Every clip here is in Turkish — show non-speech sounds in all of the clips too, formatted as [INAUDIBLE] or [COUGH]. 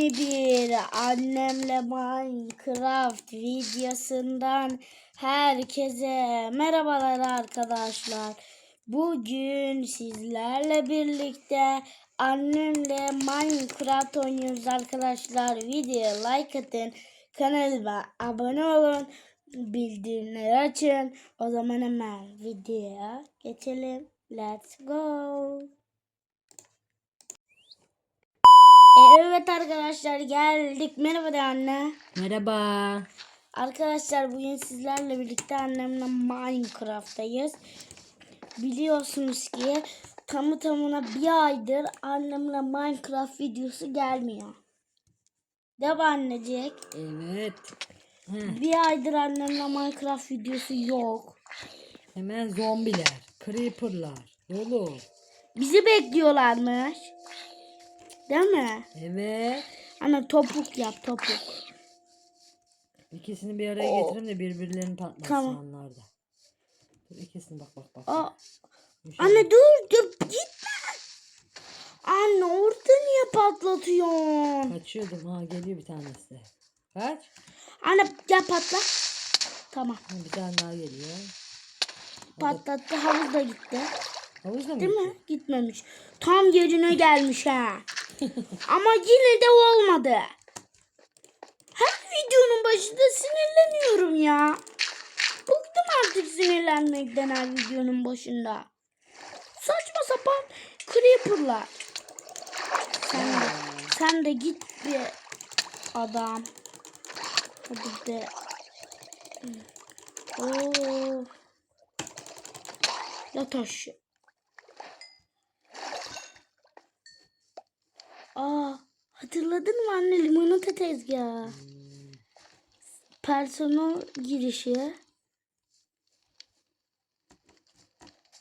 Yeni bir annemle Minecraft videosundan herkese merhabalar arkadaşlar. Bugün sizlerle birlikte annemle Minecraft oynuyoruz arkadaşlar. Videoya like atın, kanalıma abone olun, bildirimleri açın. O zaman hemen videoya geçelim. Let's go. E, Evet arkadaşlar geldik. Merhaba de anne. Merhaba. Arkadaşlar bugün sizlerle birlikte annemle Minecraft'tayız. Biliyorsunuz ki tamı tamına bir aydır annemle Minecraft videosu gelmiyor. Değil mi annecik? Evet. Heh, Bir aydır annemle Minecraft videosu yok. hemen zombiler, creeperlar dolu. Bizi bekliyorlarmış. Değil mi? Evet. Anne topuk yap topuk. İkisini bir araya Oo. getirin de birbirlerini patlasın Tamam. onlar da. Dur ikisini bak bak bak. Aa, Yumuşak. Anne dur dur gitme. Anne orada niye patlatıyorsun? Kaçıyordum ha geliyor bir tanesi de. Kaç? Anne gel patla. Tamam Ha, bir tane daha geliyor. patlattı havuz da gitti. Havuzda mı? Değil gitti? mi? Gitmemiş. Tam yerine gelmiş ha. [LAUGHS] Ama yine de olmadı. Her videonun başında sinirleniyorum ya. Bıktım artık sinirlenmekten her videonun başında. Saçma sapan creeperlar. Sen de, sen de git bir adam. Hadi be. Oo. Yat aşağı. Aa, hatırladın mı anne limonata tezgahı? Personel girişi.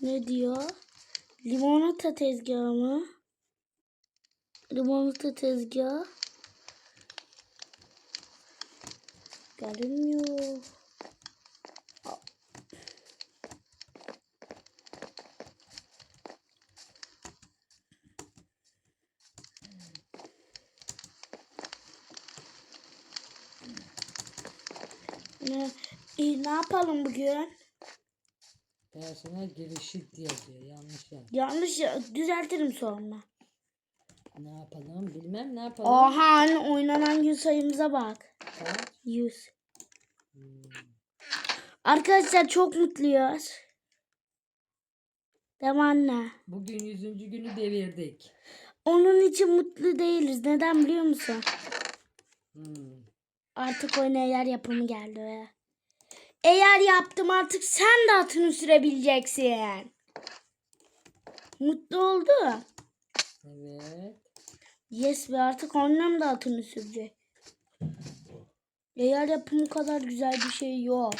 Ne diyor? Limonata tezgahı mı? Limonata tezgahı. Görünmüyor. Ne, e, ne yapalım bugün? Personel girişi diye diyor. Yanlış yer. Yanlış ya- düzeltirim sonra. Ne yapalım? Bilmem ne yapalım. Oha anne oynanan gün sayımıza bak. Kaç? 100. Hmm. Arkadaşlar çok mutluyuz. Değil mi anne? Bugün 100. günü devirdik. Onun için mutlu değiliz. Neden biliyor musun? Hmm. Artık oyuna yer yapımı geldi ve eğer yaptım artık sen de atını sürebileceksin. Mutlu oldu. Evet. Yes ve artık annem de atını sürecek. Eğer yapımı kadar güzel bir şey yok.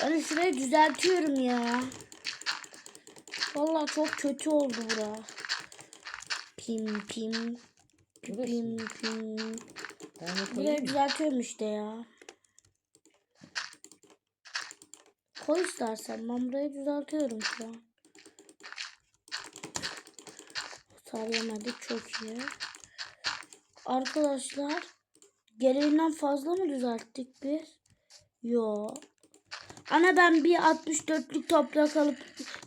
Ben şurayı düzeltiyorum ya. Vallahi çok kötü oldu bura. Pim pim. Pim pim. Mı? düzeltiyorum işte ya. Koy istersen. Ben burayı düzeltiyorum şu an. Sarıyamadık çok iyi. Arkadaşlar gereğinden fazla mı düzelttik biz? Yo. Ana ben bir 64'lük toprak alıp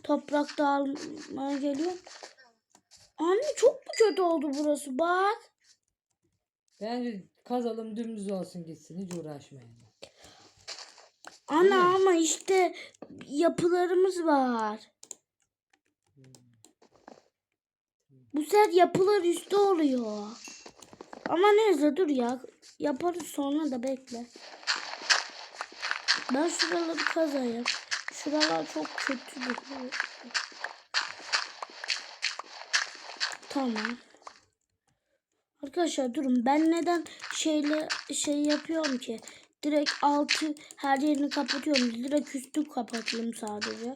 toprak da almaya geliyorum. Anne çok mu kötü oldu burası bak. Bence kazalım dümdüz olsun gitsin hiç uğraşmayalım. Ana ama işte yapılarımız var. Bu sefer yapılar üstte oluyor. Ama neyse dur ya. Yaparız sonra da bekle. Ben şuraları kazayım. Şuralar çok kötü duruyor. Tamam. Arkadaşlar durun ben neden şeyle şey yapıyorum ki? Direkt altı her yerini kapatıyorum. Direkt üstü kapatayım sadece.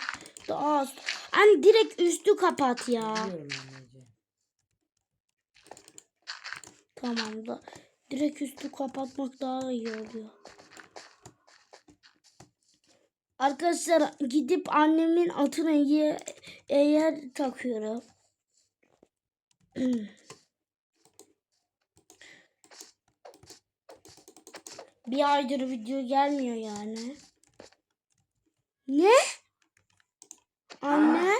Daha az. Hani direkt üstü kapat ya. Tamam da direkt üstü kapatmak daha iyi oluyor. Arkadaşlar gidip annemin atına ye, eğer takıyorum. [CLEARS THROAT] Bir aydır video gelmiyor yani. Ne? Anne,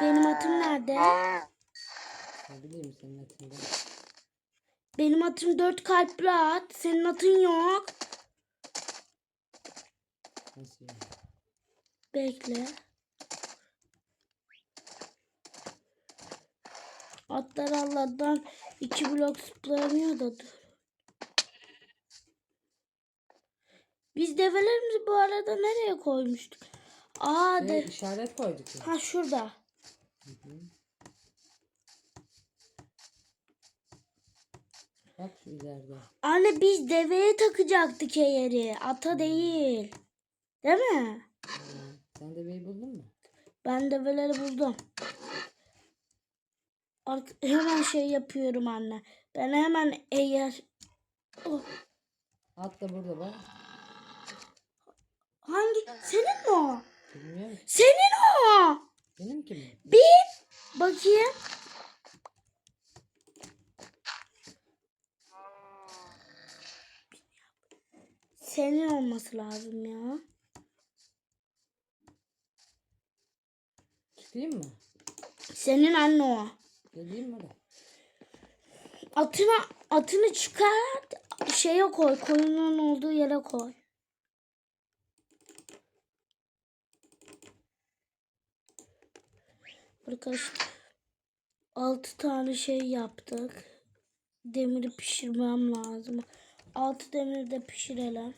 benim atım nerede? Ne bileyim senin atında. Benim atım dört kalpli at. Senin atın yok. Nasıl yani? Bekle. Atlar Allah'tan iki blok zıplayamıyor da dur. Biz develerimizi bu arada nereye koymuştuk? Aa Şey, de. işaret koyduk ya. Ha şurada. Hı hı. Bak şu ileride. Anne biz deveye takacaktık eğeri. Ata değil. Değil mi? Hı. Sen de beyi buldun mu? Ben develeri buldum. Ark- hemen şey yapıyorum anne. Ben hemen eğer... Oh, At da burada bak. Hangi? Senin mi o? Bilmiyorum. Senin o! Benimki mi? Bir bakayım. Senin olması lazım ya. Çıkayım mı? Senin anne o. Geleyim mi? Atını atını çıkart. Şeye koy. Koyunun olduğu yere koy. Arkadaşlar altı tane şey yaptık. Demiri pişirmem lazım. Altı demiri de pişirelim.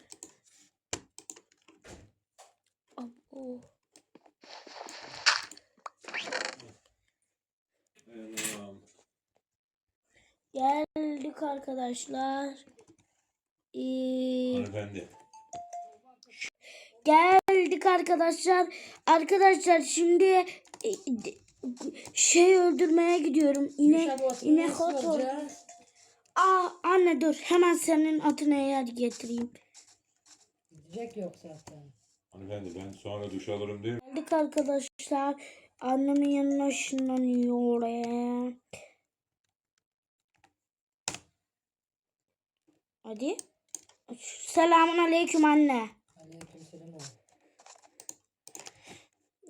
Abo. Geldik arkadaşlar. Ee, Hanımefendi. Geldik arkadaşlar. Arkadaşlar şimdi e, şey öldürmeye gidiyorum. İne, inek nasıl ot ol- alacağız? Aa anne dur. Hemen senin atını eğer getireyim. Gidecek yok zaten. Hanımefendi ben sonra duş alırım değil mi? Geldik arkadaşlar. Annemin yanına ışınlanıyor oraya. Hadi. Selamun aleyküm anne. Aleykümselam oğlum.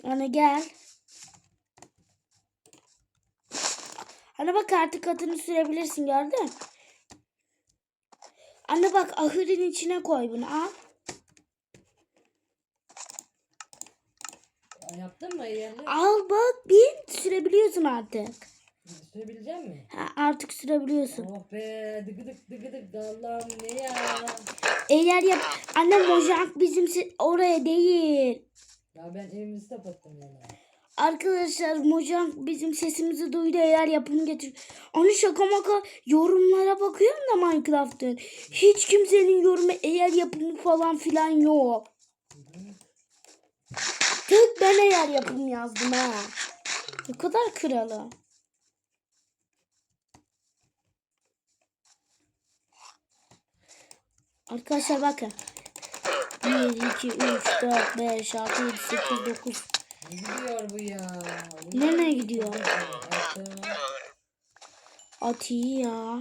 Anne gel. Anne bak artık atını sürebilirsin gördün. mü? Anne bak ahırın içine koy bunu al. Yaptın mı yerli? Al bak bin sürebiliyorsun artık. Sürebilecek mi? Ha, artık sürebiliyorsun. Oh be dıgıdık dıgıdık Allah'ım ne ya. Eğer yap anne mojang bizim oraya değil. Ya ben evimizi kapattım yani. Arkadaşlar Mojang bizim sesimizi duydu eğer yapım getir. Onu şaka maka yorumlara bakıyorum da Minecraft'ın. Hiç kimsenin yorumu eğer yapımı falan filan yok. Tek ben eğer yapım yazdım ha. Ne kadar kralı. Arkadaşlar bakın. 1, 2, 3, 4, 5, 6, 7, 8, 9. Gidiyor bu ya? Bu Nereye gidiyor? At iyi ya.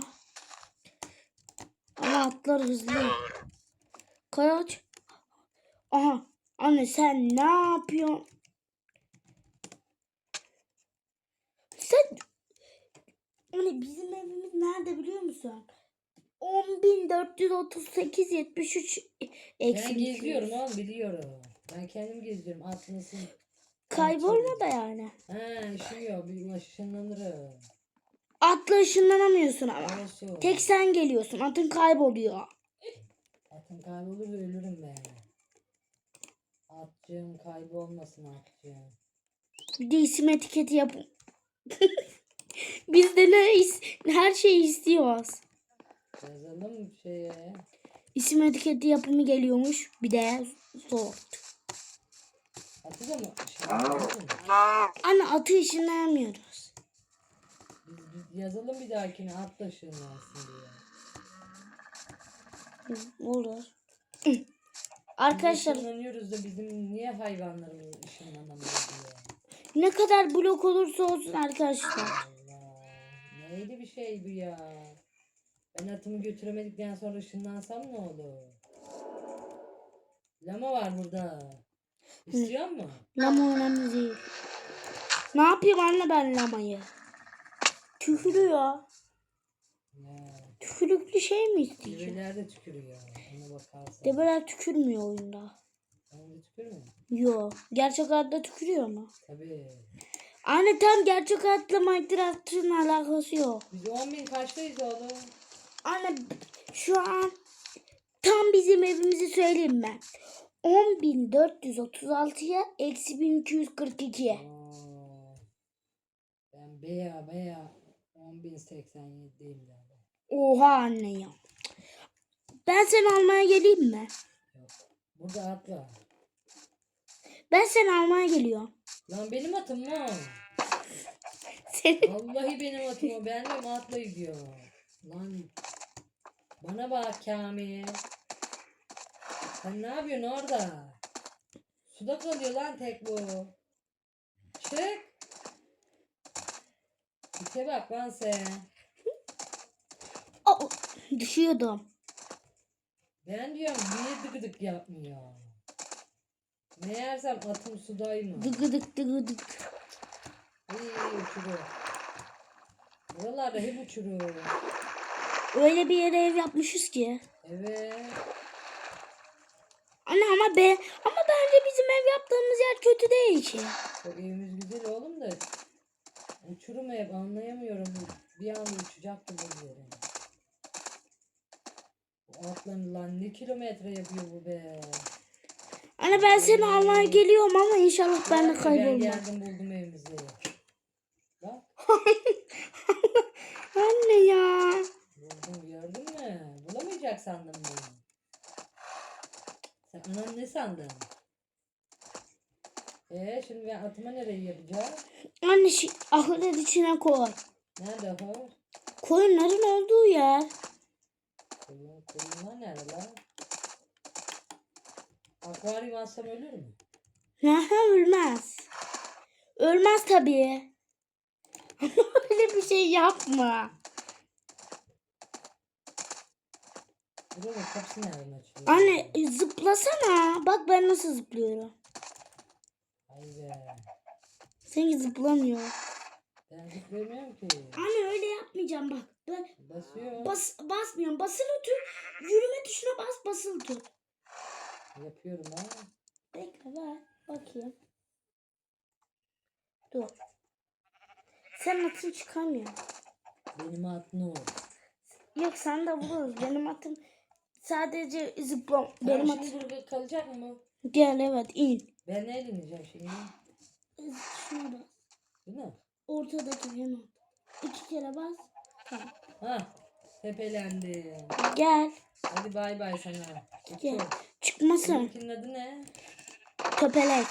Ama atlar hızlı. Kaç? Aha. Anne sen ne yapıyorsun? Sen Anne bizim evimiz nerede biliyor musun? 10.438 73 eksi Ben geziyorum 200. oğlum biliyorum. Ben kendim geziyorum. Atlısın. Kaybolma da yani. Ha üşüyor. Bir ışınlanırım. Atla ışınlanamıyorsun ama. Olsun. Tek sen geliyorsun. Atın kayboluyor. Atım kaybolur da ölürüm ben. Atcığım kaybolmasın atcığım. Bir de isim etiketi yapın. [LAUGHS] Biz de ne is- her şeyi istiyoruz. Yazalım şeye. İsim etiketi yapımı geliyormuş. Bir de zor. Atı da mı? ışınlanırsın? Anne atı ışınlayamıyoruz. Biz, biz yazalım bir dahakine at da ışınlansın diye. Olur. Arkadaşlar ışınlanıyoruz da bizim niye hayvanlarımız ışınlanamıyor diye. ne kadar blok olursa olsun arkadaşlar. Allah. Neydi bir şey bu ya? Ben atımı götüremedikten sonra ışınlansam ne olur? Lama var burada. İstiyor musun? Lama önemli değil. Ne yapayım anne ben lamayı? Tükürüyor. Ya, Tükürüklü şey mi isteyeceğim? develer de tükürüyor. Ona bakarsın. Develer tükürmüyor oyunda. Sen de tükürmüyor. Yo. Gerçek hayatta tükürüyor mu? Tabii. Anne tam gerçek hayatla Minecraft'ın alakası yok. Biz 10 bin kaçtayız oğlum? Anne şu an tam bizim evimizi söyleyeyim ben. 10.436'ya eksi 1242. Aa, ben beya beya 10.087'deyim galiba. Oha anne ya. Ben seni almaya geleyim mi? Yok. Burada at var. Ben seni almaya geliyorum. Lan benim atım mı? Seni... Vallahi benim atım o. Ben de atla gidiyor. Lan bana bak Kamil. Sen ne yapıyorsun orada? Suda kalıyor lan tek bu. Çık. İte bak lan sen. Aa, düşüyordum. Ben diyorum niye dıgıdık yapmıyor? Meğersem atım sudaymış. Dıgıdık dıgıdık. İyi uçuruyor. Buralarda hep uçuruyor. Öyle bir yere ev yapmışız ki. Evet. Anne ama be ama bence bizim ev yaptığımız yer kötü değil ki. O evimiz güzel oğlum da uçurum ev anlayamıyorum. Bir anda uçacaktı bu yere. Bu atlan lan ne kilometre yapıyor bu be. Anne ben seni almaya geliyorum ama inşallah ben de Ben kaybolmam. geldim buldum evimizi. Bak [LAUGHS] Anne ya. buldum gördün mü? Bulamayacak sandım bunu. Sen anan ne sandın? Ee şimdi ben atıma nereye yapacağım? Anne şi, ahırın içine koy. Nerede o? Koyunların olduğu yer. Koyun, koyunlar nerede lan? Akvaryum alsam ölür mü? Aha ölmez. Ölmez tabii. [LAUGHS] Öyle bir şey yapma. Anne zıplasana. Bak ben nasıl zıplıyorum. Ay be. Seninki zıplamıyor. Ben zıplayamıyorum ki. Anne öyle yapmayacağım bak. Ben Basıyor. bas, basmıyorum. Basılı tut. Yürüme tuşuna bas basılı tut. Yapıyorum ha. Bekle ver. Bakayım. Dur. Sen atın çıkamıyor. Benim at ne oldu? Yok sen de vururuz. Benim atım sadece zıplam. Benim Benim şimdi burada kalacak mı? Gel evet in. Ben neyle ineceğim şimdi? Bas. Değil mi? Ortadaki hemen. İki kere bas. Tamam. Ha. Tepelendim. Gel. Hadi bay bay sana. Gel. Uçuyor. Çıkmasın. Benimkinin adı ne? Köpelek.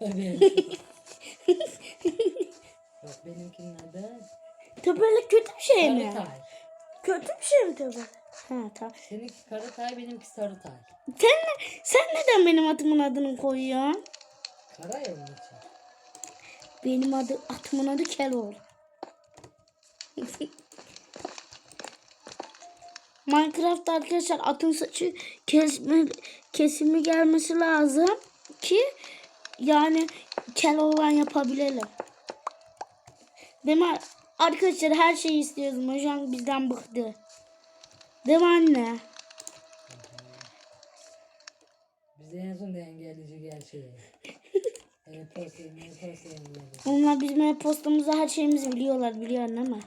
Evet. [LAUGHS] Yok benimkinin adı Köpelek kötü bir şey mi? Sarıtay. Kötü bir şey mi köpelek? Ha tamam. Seninki Karatay benimki Sarıtay. Sen, ne- sen neden benim atımın adını koyuyorsun? Kara ya onun için. Benim adı atımın adı Keloğlu. [LAUGHS] Minecraft arkadaşlar atın saçı kesme, kesimi gelmesi lazım ki yani Keloğlan yapabilelim. Değil mi? Arkadaşlar her şeyi istiyoruz. Mojang bizden bıktı. Değil mi anne? Bizi en son da engelleyecek gerçeği. [LAUGHS] E-posta, e-posta. Onlar bizim e-postamızda her şeyimizi biliyorlar. Biliyorsun değil mi?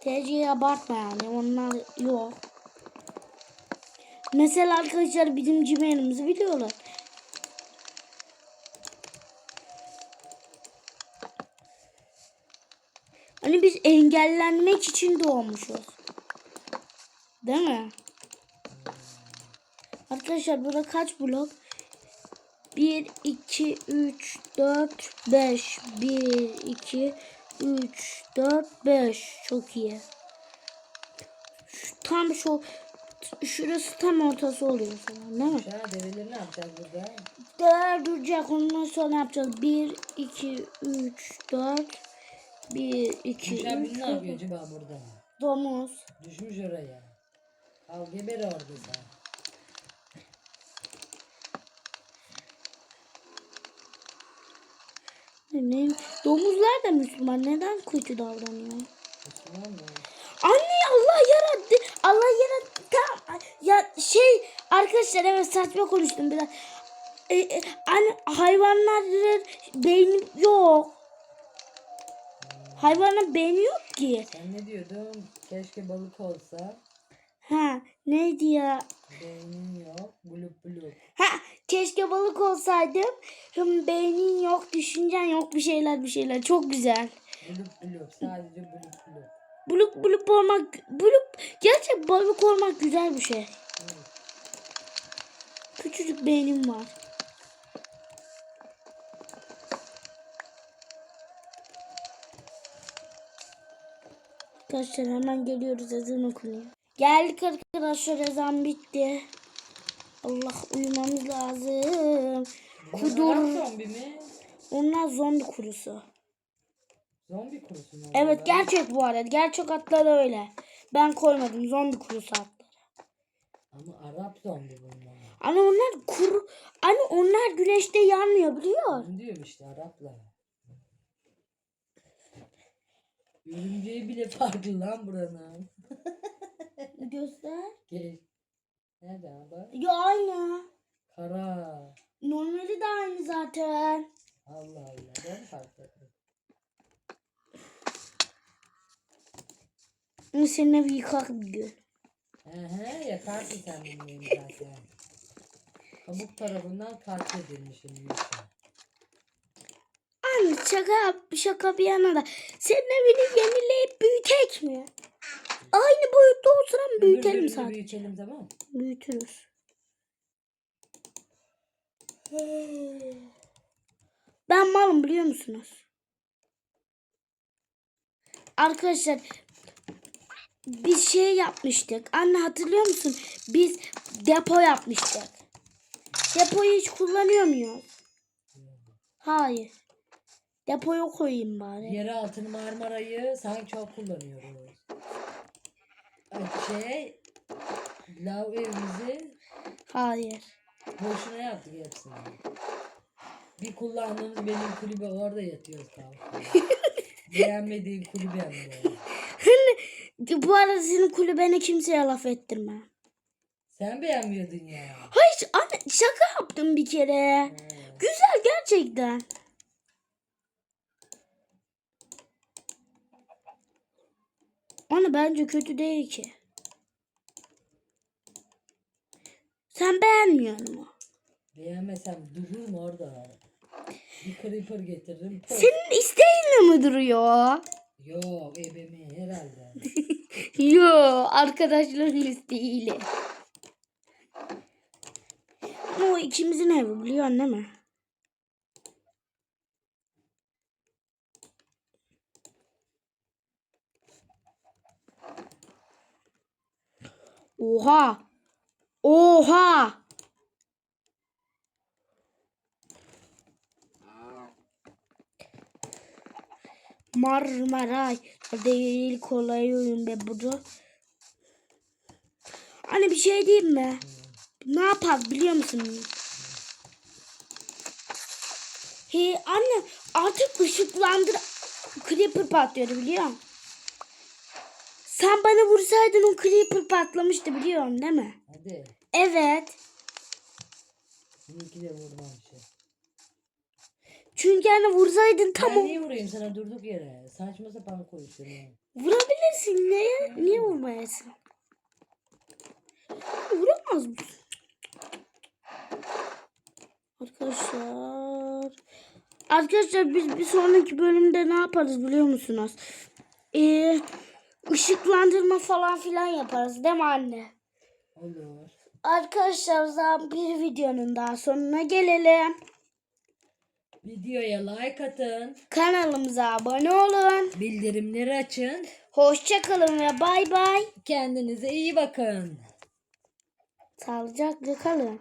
TC'yi abartma yani. Onlar yok. Mesela arkadaşlar bizim Gmail'imizi biliyorlar. Engellenmek için doğmuşuz. Değil mi? Arkadaşlar burada kaç blok? 1, 2, 3, 4, 5. 1, 2, 3, 4, 5. Çok iyi. Şu, tam şu şurası tam ortası oluyor falan değil mi? Ya develeri ne yapacağız burada? Değer duracak ondan sonra yapacağız. 1, 2, 3, 4, Bir, iki, üç. ne yapıyor acaba burada? Domuz. Düşmüş oraya. Al geber orada sen. Ne? Domuzlar da Müslüman. Neden kötü davranıyor? Müslüman mı? Anne Allah yarattı. Allah yarattı. Tamam. Ya şey arkadaşlar evet saçma konuştum biraz. Ee, e, anne hayvanların beyni yok. Hayvanın beyni yok ki. Sen ne diyordun? Keşke balık olsa. Ha neydi ya? Beynin yok. Bulup bulup. Ha keşke balık olsaydım. Hım, beynin yok, düşüncen yok bir şeyler bir şeyler. Çok güzel. Bulup bulup. Sadece bulup bulup. Buluk buluk olmak, buluk gerçek balık olmak güzel bir şey. Evet. Küçücük beynim var. Arkadaşlar hemen geliyoruz ezan okunuyor. Geldik arkadaşlar ezan bitti. Allah uyumamız lazım. Kudur. Zombi mi? Onlar zombi kurusu. Zombi kurusu mu? Evet gerçek bu arada. Gerçek atları öyle. Ben koymadım zombi kurusu atları. Ama Arap zombi bunlar. Ama onlar kuru... Hani onlar güneşte yanmıyor biliyor Ben diyorum işte Araplar. Örümceği bile farklı lan buranın. [LAUGHS] Göster. Gel. Nerede abi? Ya aynı. Kara. Normali de aynı zaten. Allah Allah. Ben farklı. Ama seninle bir yıkak bir gün. Ehe yakarsın sen benim zaten. Kabuk tarafından katledilmişim Yusuf. Anne şaka, şaka bir yana da. Seninle beni yenileyip büyütek mi? Aynı boyutta olsun büyütelim zaten. Büyütelim tamam? Büyütürüz. Ben malım biliyor musunuz? Arkadaşlar biz şey yapmıştık. Anne hatırlıyor musun? Biz depo yapmıştık. Depoyu hiç kullanıyor muyuz? Hayır. Depoya koyayım bari. Yer altını Marmara'yı sanki çok kullanıyoruz. Ay, Şey, lav evimizi Hayır. boşuna yaptık hepsini. Bir kullandığımız benim kulübe orada yatıyoruz kalkıyoruz. [LAUGHS] Beğenmediğin kulübem bu. Bu arada senin kulübene kimseye laf ettirme. Sen beğenmiyordun ya. Hayır anne şaka yaptım bir kere. Güzel gerçekten. Anne bence kötü değil ki. Sen beğenmiyor mu? Beğenmesem durur mu orada? Bir creeper getiririm. puf. Senin isteğinle mi duruyor? Yok ebemi herhalde. [LAUGHS] Yo arkadaşların isteğiyle. Ama o ikimizin evi biliyorsun değil mi? Oha! Oha! Marmaray değil kolay oyun be bunu. Anne bir şey diyeyim mi? Ne yapar biliyor musun? He anne artık ışıklandır creeper patlıyordu biliyor musun? Sen bana vursaydın o creeper patlamıştı biliyorsun değil mi? Hadi. Evet. Seninki de vurmamışım. Çünkü hani vursaydın Ben tamam. niye vurayım sana durduk yere? Saçma sapan konuşuyorsun. ya. Vurabilirsin. Niye? Niye vurmayasın? Vuramaz mısın? Arkadaşlar. Arkadaşlar biz bir sonraki bölümde ne yaparız biliyor musunuz? Ee, ışıklandırma falan filan yaparız değil mi anne? Olur. Arkadaşlar o zaman bir videonun daha sonuna gelelim. Videoya like atın. Kanalımıza abone olun. Bildirimleri açın. Hoşçakalın ve bay bay. Kendinize iyi bakın. Sağlıcakla kalın.